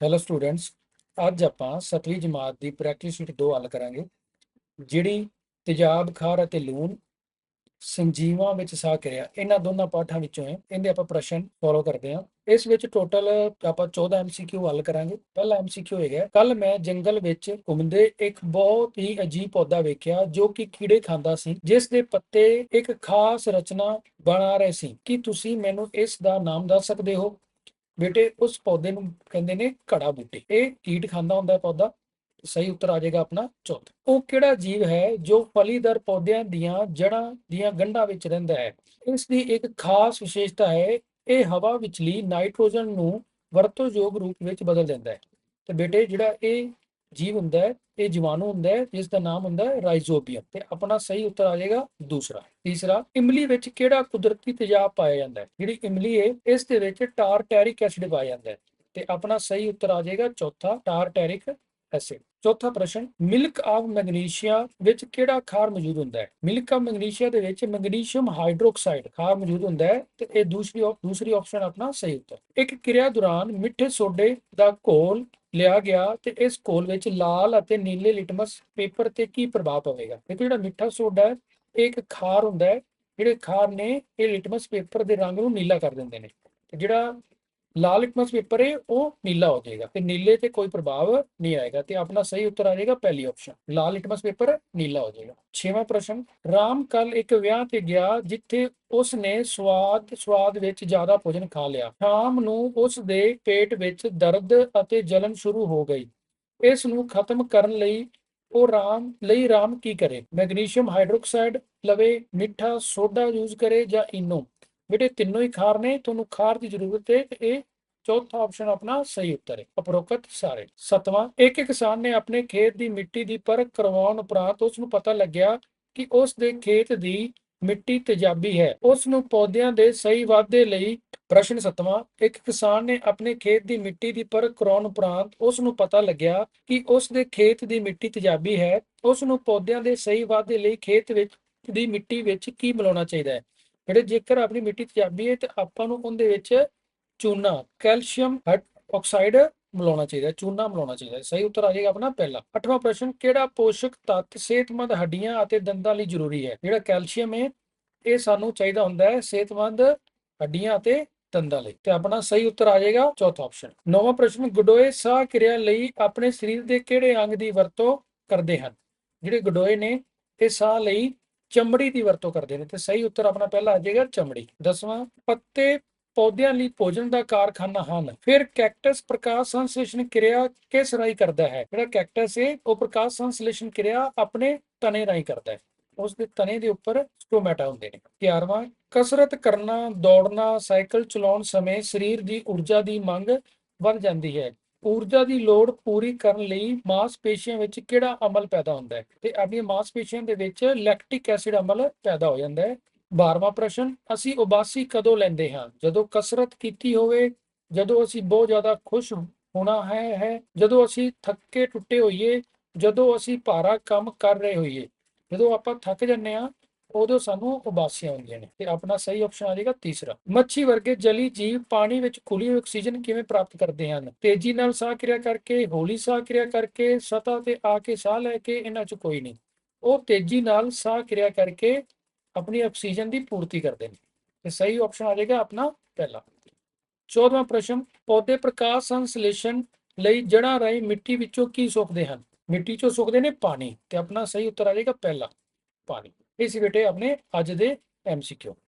Hello students ਅੱਜ ਆਪਾਂ 7ਵੀਂ ਜਮਾਤ ਦੀ ਪ੍ਰੈਕਟਿਸ ਸ਼ੀਟ 2 ਹੱਲ ਕਰਾਂਗੇ, ਜਿਹੜੀ ਤੇਜ਼ਾਬ, ਖਾਰ ਅਤੇ ਲੂਣ ਸੰਜੀਵਾਂ ਵਿੱਚ ਸਾਹ ਕਿਰਿਆ ਇਹਨਾਂ ਦੋਨਾਂ ਪਾਠਾਂ ਵਿੱਚੋਂ ਹੈ, ਇਹਦੇ ਆਪਾਂ ਪ੍ਰਸ਼ਨ ਫੋਲੋ ਕਰਦੇ ਹਾਂ। ਇਸ ਵਿੱਚ ਟੋਟਲ ਆਪਾਂ 14 ਐਮਸੀਕਿਊ ਹੱਲ ਕਰਾਂਗੇ। ਪਹਿਲਾ ਐਮਸੀਕਿਊ ਹੈਗਾ ਕੱਲ ਮੈਂ ਜੰਗਲ ਵਿੱਚ ਘੁੰਮਦੇ ਇੱਕ ਬਹੁਤ ਹੀ ਅਜੀਬ ਪੌਦਾ ਵੇਖਿਆ, ਜੋ ਕਿ ਕੀੜੇ ਖਾਂਦਾ ਸੀ, ਜਿਸ ਦੇ ਪੱਤੇ ਇੱਕ ਖਾਸ ਰਚਨਾ ਬਣਾ ਰਹੇ ਸੀ। ਕੀ ਤੁਸੀਂ ਮੈਨੂੰ ਇਸ ਦਾ ਨਾਮ ਦੱਸ ਸਕਦੇ ਹੋ? ਬੇਟੇ, ਉਸ ਪੌਦੇ ਨੂੰ ਕਹਿੰਦੇ ਨੇ ਘੜਾ ਬੂਟੀ। ਇਹ ਕੀਟ ਖਾਂਦਾ ਹੁੰਦਾ ਪੌਦਾ, ਸਹੀ ਉੱਤਰ ਆ ਜਾਏਗਾ ਆਪਣਾ ਚੌਥਾ। ਉਹ ਕਿਹੜਾ ਜੀਵ ਹੈ ਜੋ ਫਲੀਦਾਰ ਪੌਦਿਆਂ ਦੀਆਂ ਜੜ੍ਹਾਂ ਦੀਆਂ ਗੰਢਾਂ ਵਿੱਚ ਰਹਿੰਦਾ ਹੈ? ਇਸ ਦੀ ਇੱਕ ਖਾਸ ਵਿਸ਼ੇਸ਼ਤਾ ਹੈ, ਇਹ ਹਵਾ ਵਿਚਲੀ ਨਾਈਟ੍ਰੋਜਨ ਨੂੰ ਵਰਤੋਂਯੋਗ ਰੂਪ ਵਿੱਚ ਬਦਲ ਦਿੰਦਾ ਹੈ। ਤੇ ਬੇਟੇ, ਜਿਹੜਾ ਇਹ ਜੀਵ ਹੁੰਦਾ ਹੈ ਇਹ ਜੀਵਾਣੂ ਹੁੰਦਾ ਹੈ ਜਿਸ ਦਾ ਨਾਮ ਹੁੰਦਾ ਹੈ ਰਾਈਜ਼ੋਬੀਅਮ ਤੇ ਆਪਣਾ ਸਹੀ ਉੱਤਰ ਆ ਜਾਏਗਾ ਦੂਸਰਾ ਤੀਸਰਾ ਇਮਲੀ ਵਿੱਚ ਕਿਹੜਾ ਕੁਦਰਤੀ ਤੇਜ਼ਾਬ ਪਾਇਆ ਜਾਂਦਾ ਹੈ ਜਿਹੜੀ ਇਮਲੀ ਹੈ ਇਸ ਦੇ ਵਿੱਚ ਟਾਰਟੈਰਿਕ ਐਸਿਡ ਪਾਇਆ ਜਾਂਦਾ ਹੈ ਤੇ ਆਪਣਾ ਸਹੀ ਉੱਤਰ ਆ ਜਾਏਗਾ ਚੌਥਾ ਟਾਰਟੈਰਿਕ ਐਸਿਡ ਚੌਥਾ ਪ੍ਰਸ਼ਨ, ਮਿਲਕ ਆਫ ਮੈਗਨੀਸ਼ੀਆ ਵਿੱਚ ਕਿਹੜਾ ਖਾਰ ਮੌਜੂਦ ਹੁੰਦਾ ਹੈ? ਮਿਲਕ ਆਫ ਮੈਗਨੀਸ਼ੀਆ ਦੇ ਵਿੱਚ ਮੈਗਨੀਸ਼ੀਅਮ ਹਾਈਡਰੋਕਸਾਈਡ ਖਾਰ ਮੌਜੂਦ ਹੁੰਦਾ ਹੈ ਤੇ ਇਹ ਦੂਸਰੀ ਦੂਸਰੀ ਆਪਸ਼ਨ ਆਪਣਾ ਸਹੀ ਉੱਤਰ। ਇੱਕ ਕਿਰਿਆ ਦੌਰਾਨ ਮਿੱਠੇ ਸੋਡੇ ਦਾ ਘੋਲ ਲਿਆ ਗਿਆ ਤੇ ਇਸ ਘੋਲ ਵਿੱਚ ਲਾਲ ਅਤੇ ਨੀਲੇ ਲਿਟਮਸ ਪੇਪਰ ਤੇ ਕੀ ਪ੍ਰਭਾਵ ਪਵੇਗਾ? ਦੇਖੋ ਜਿਹੜਾ ਮਿੱਠਾ ਸੋਡਾ ਹੈ, ਇਹ ਇੱਕ ਖਾਰ ਹੁੰਦਾ ਹੈ, ਜਿਹੜੇ ਖਾਰ ਨੇ, ਇਹ ਲਿਟਮਸ ਪੇਪਰ ਦੇ ਰੰਗ ਨੂੰ ਨੀਲਾ ਕਰ ਦਿੰਦੇ ਨੇ। ਤੇ ਜਿਹੜਾ ਲਾਲ ਲਿਟਮਸ ਪੇਪਰ ਹੈ, ਉਹ ਨੀਲਾ ਹੋ ਜਾਏਗਾ। ਤੇ ਨੀਲੇ ਤੇ ਕੋਈ ਪ੍ਰਭਾਵ ਨਹੀਂ ਆਏਗਾ ਤੇ ਆਪਣਾ ਸਹੀ ਉੱਤਰ ਆ ਜਾਏਗਾ ਪਹਿਲੀ ਆਪਸ਼ਨ ਲਾਲ ਲਿਟਮਸ ਪੇਪਰ ਨੀਲਾ ਹੋ ਜਾਏਗਾ। ਛੇਵਾਂ ਪ੍ਰਸ਼ਨ, ਰਾਮ ਕੱਲ ਇੱਕ ਵਿਆਹ ਤੇ ਗਿਆ ਜਿੱਥੇ ਉਸ ਨੇ ਸਵਾਦ ਸਵਾਦ ਵਿੱਚ ਜ਼ਿਆਦਾ ਭੋਜਨ ਖਾ ਲਿਆ। ਸ਼ਾਮ ਨੂੰ ਉਸ ਦੇ ਪੇਟ ਵਿੱਚ ਦਰਦ ਅਤੇ ਜਲਨ ਸ਼ੁਰੂ ਹੋ ਗਈ। ਇਸ ਨੂੰ ਖਤਮ ਕਰਨ ਲਈ ਉਹ ਰਾਮ, ਲਈ ਰਾਮ ਕੀ ਕਰੇ? ਮੈਗਨੀਸ਼ੀਅਮ ਹਾਈਡਰੋਕਸਾਈਡ ਲਵੇ, ਮਿੱਠਾ ਸੋਡਾ ਯੂਜ਼ ਕਰੇ ਜਾਂ ਇਨੋ? ਬੇਟੇ ਤਿੰਨੋਂ ਹੀ ਖਾਰ ਨੇ, ਤੁਹਾਨੂੰ ਖਾਰ ਦੀ ਜ਼ਰੂਰਤ ਹੈ ਤੇ ਇਹ ਚੌਥਾ ਆਪਸ਼ਨ ਆਪਣਾ ਸਹੀ ਉੱਤਰ ਹੈ। ਉਪਰੋਕਤ ਸਾਰੇ। ਸਤਵਾਂ, ਇੱਕ ਕਿਸਾਨ ਨੇ ਆਪਣੇ ਖੇਤ ਦੀ ਮਿੱਟੀ ਦੀ ਪਰਖ ਕਰਵਾਉਣ ਉਪਰੰਤ ਉਸ ਨੂੰ ਪਤਾ ਲੱਗਿਆ ਕਿ ਉਸ ਦੇ ਖੇਤ ਦੀ ਮਿੱਟੀ ਤੇਜ਼ਾਬੀ ਹੈ। ਉਸ ਨੂੰ ਪੌਦਿਆਂ ਦੇ ਸਹੀ ਵਾਧੇ ਲਈ ਪ੍ਰਸ਼ਨ ਸਤਵਾਂ, ਇੱਕ ਕਿਸਾਨ ਨੇ ਆਪਣੇ ਖੇਤ ਦੀ ਮਿੱਟੀ ਦੀ ਪਰਖ ਕਰਾਉਣ ਉਪਰੰਤ ਉਸ ਨੂੰ ਪਤਾ ਲੱਗਿਆ ਕਿ ਉਸ ਦੇ ਖੇਤ ਦੀ ਮਿੱਟੀ ਤੇਜ਼ਾਬੀ ਹੈ। ਉਸ ਨੂੰ ਪੌਦਿਆਂ ਦੇ ਸਹੀ ਵਾਧੇ ਲਈ ਖੇਤ ਵਿੱਚ, ਦੀ ਮਿੱਟੀ ਵਿੱਚ ਕੀ ਮਿਲਾਉਣਾ ਚਾਹੀਦਾ ਹੈ? ਜਿਹੜੇ ਜੇਕਰ ਆਪਣੀ ਮਿੱਟੀ ਤੇਜ਼ਾਬੀ ਹੈ ਤੇ ਆਪਾਂ ਨੂੰ ਉਹਦੇ ਵਿੱਚ ਚੂਨਾ, ਕੈਲਸ਼ੀਅਮ ਆਕਸਾਈਡ ਮਿਲਾਉਣਾ ਚਾਹੀਦਾ, ਚੂਨਾ ਮਿਲਾਉਣਾ ਚਾਹੀਦਾ। ਸਹੀ ਉੱਤਰ ਆ ਜਾਏਗਾ ਆਪਣਾ ਪਹਿਲਾ। ਅੱਠਵਾਂ ਪ੍ਰਸ਼ਨ, ਕਿਹੜਾ ਪੋਸ਼ਕ ਤੱਤ ਸਿਹਤਮੰਦ ਹੱਡੀਆਂ ਅਤੇ ਦੰਦਾਂ ਲਈ ਜ਼ਰੂਰੀ ਹੈ? ਜਿਹੜਾ ਕੈਲਸ਼ੀਅਮ ਹੈ, ਇਹ ਸਾਨੂੰ ਚਾਹੀਦਾ ਹੁੰਦਾ ਹੈ ਸਿਹਤਮੰਦ ਹੱਡੀਆਂ ਅਤੇ ਦੰਦਾਂ ਲਈ। ਤੇ ਆਪਣਾ ਸਹੀ ਉੱਤਰ ਆ ਜਾਏਗਾ ਚੌਥਾ ਆਪਸ਼ਨ ਨੌਵਾਂ ਪ੍ਰਸ਼ਨ, ਗਡੋਏ ਸਾਹ ਕਿਰਿਆ ਲਈ ਆਪਣੇ ਸਰੀਰ ਦੇ ਕਿਹੜੇ ਅੰਗ ਦੀ ਵਰਤੋਂ ਕਰਦੇ ਹਨ? ਜਿਹੜੇ ਗਡੋਏ ਨੇ, ਇਹ ਸਾਹ ਲਈ ਚਮੜੀ ਦੀ ਵਰਤੋਂ ਕਰਦੇ ਨੇ ਤੇ ਸਹੀ ਉੱਤਰ ਆਪਣਾ ਪਹਿਲਾ ਆ ਜਾਏਗਾ ਚਮੜੀ। ਦਸਵਾਂ, ਪੱਤੇ ਪੌਦਿਆਂ ਲਈ ਭੋਜਨ ਦਾ ਕਾਰਖਾਨਾ ਹਨ। ਫਿਰ ਕੈਕਟਸ ਪ੍ਰਕਾਸ਼ ਸੰਸਲੇਸ਼ਣ ਕਿਰਿਆ ਕਿਸ ਰਾਹੀਂ ਕਰਦਾ ਹੈ? ਜਿਹੜਾ ਕੈਕਟਸ ਹੈ ਉਹ ਪ੍ਰਕਾਸ਼ ਸੰਸਲੇਸ਼ਣ ਕਿਰਿਆ ਆਪਣੇ ਤਣੇ ਰਾਹੀਂ ਕਰਦਾ ਹੈ। ਉਸ ਦੇ ਤਣੇ ਦੇ ਉੱਪਰ ਸਟੋਮੈਟਾ ਹੁੰਦੇ ਨੇ। 11ਵਾਂ ਕਸਰਤ ਕਰਨਾ, ਦੌੜਨਾ, ਸਾਈਕਲ ਚਲਾਉਣ ਸਮੇਂ ਸਰੀਰ ਦੀ ਊਰਜਾ ਦੀ ਮੰਗ ਵੱਧ ਜਾਂਦੀ ਹੈ। ਊਰਜਾ ਦੀ ਲੋੜ ਪੂਰੀ ਕਰਨ ਲਈ ਮਾਸਪੇਸ਼ੀਆਂ ਵਿੱਚ ਕਿਹੜਾ ਅਮਲ ਪੈਦਾ ਹੁੰਦਾ ਹੈ? ਤੇ ਆਪਣੀਆਂ ਮਾਸਪੇਸ਼ੀਆਂ ਦੇ ਵਿੱਚ ਲੈਕਟਿਕ ਐਸਿਡ ਅਮਲ ਪੈਦਾ ਹੋ ਜਾਂਦਾ ਹੈ। 12ਵਾਂ ਪ੍ਰਸ਼ਨ, ਅਸੀਂ ਉਬਾਸੀ ਕਦੋਂ ਲੈਂਦੇ ਹਾਂ? ਜਦੋਂ ਕਸਰਤ ਕੀਤੀ ਹੋਵੇ, ਜਦੋਂ ਅਸੀਂ ਬਹੁਤ ਜ਼ਿਆਦਾ ਖੁਸ਼ ਹੋਣਾ ਹੈ ਹੈ, ਜਦੋਂ ਅਸੀਂ ਥੱਕੇ ਟੁੱਟੇ ਹੋਈਏ, ਜਦੋਂ ਅਸੀਂ ਭਾਰਾ ਕੰਮ ਕਰ ਰਹੇ ਹੋਈਏ, ਜਦੋਂ ਆਪਾਂ ਥੱਕ ਜੰਨੇ ਆ ਉਦੋਂ ਸਾਨੂੰ ਉਬਾਸੀਆਂ ਹੁੰਦੀਆਂ ਨੇ, ਤੇ ਆਪਣਾ ਸਹੀ ਆਪਸ਼ਨ ਆ ਜਾਏਗਾ ਤੀਸਰਾ। ਮੱਛੀ ਵਰਗੇ ਜਲੀ ਜੀਵ ਪਾਣੀ ਵਿੱਚ ਖੁੱਲੀ ਆਕਸੀਜਨ ਕਿਵੇਂ ਪ੍ਰਾਪਤ ਕਰਦੇ ਹਨ? ਤੇਜ਼ੀ ਨਾਲ ਸਾਹ ਕਿਰਿਆ ਕਰਕੇ, ਹੌਲੀ ਸਾਹ ਕਿਰਿਆ ਕਰਕੇ, ਸਤਹ ਤੇ ਆ ਕੇ ਸਾਹ ਲੈ ਕੇ, ਇਹਨਾਂ 'ਚ ਕੋਈ ਨਹੀਂ। ਉਹ ਤੇਜ਼ੀ ਨਾਲ ਸਾਹ ਕਿਰਿਆ ਕਰਕੇ ਆਪਣੀ ਆਕਸੀਜਨ ਦੀ ਪੂਰਤੀ ਕਰਦੇ ਨੇ। ਤੇ ਸਹੀ ਆਪਸ਼ਨ ਆ ਜਾਏਗਾ ਆਪਣਾ ਪਹਿਲਾ। 14ਵਾਂ ਪ੍ਰਸ਼ਨ, ਪੌਦੇ ਪ੍ਰਕਾਸ਼ ਸੰਸਲੇਸ਼ਣ ਲਈ ਜੜ੍ਹਾਂ ਰਾਹੀਂ ਮਿੱਟੀ ਵਿੱਚੋਂ ਕੀ ਸੁੱਕਦੇ ਹਨ? ਮਿੱਟੀ ਚੋਂ ਸੁੱਕਦੇ ਨੇ ਪਾਣੀ, ਤੇ ਆਪਣਾ ਸਹੀ ਉੱਤਰ ਆ ਜਾਏਗਾ ਪਹਿਲਾ, ਪਾਣੀ। ਇਹ ਸੀ ਬੇਟੇ ਆਪਣੇ ਅੱਜ ਦੇ ਐਮਸੀਕਿਊ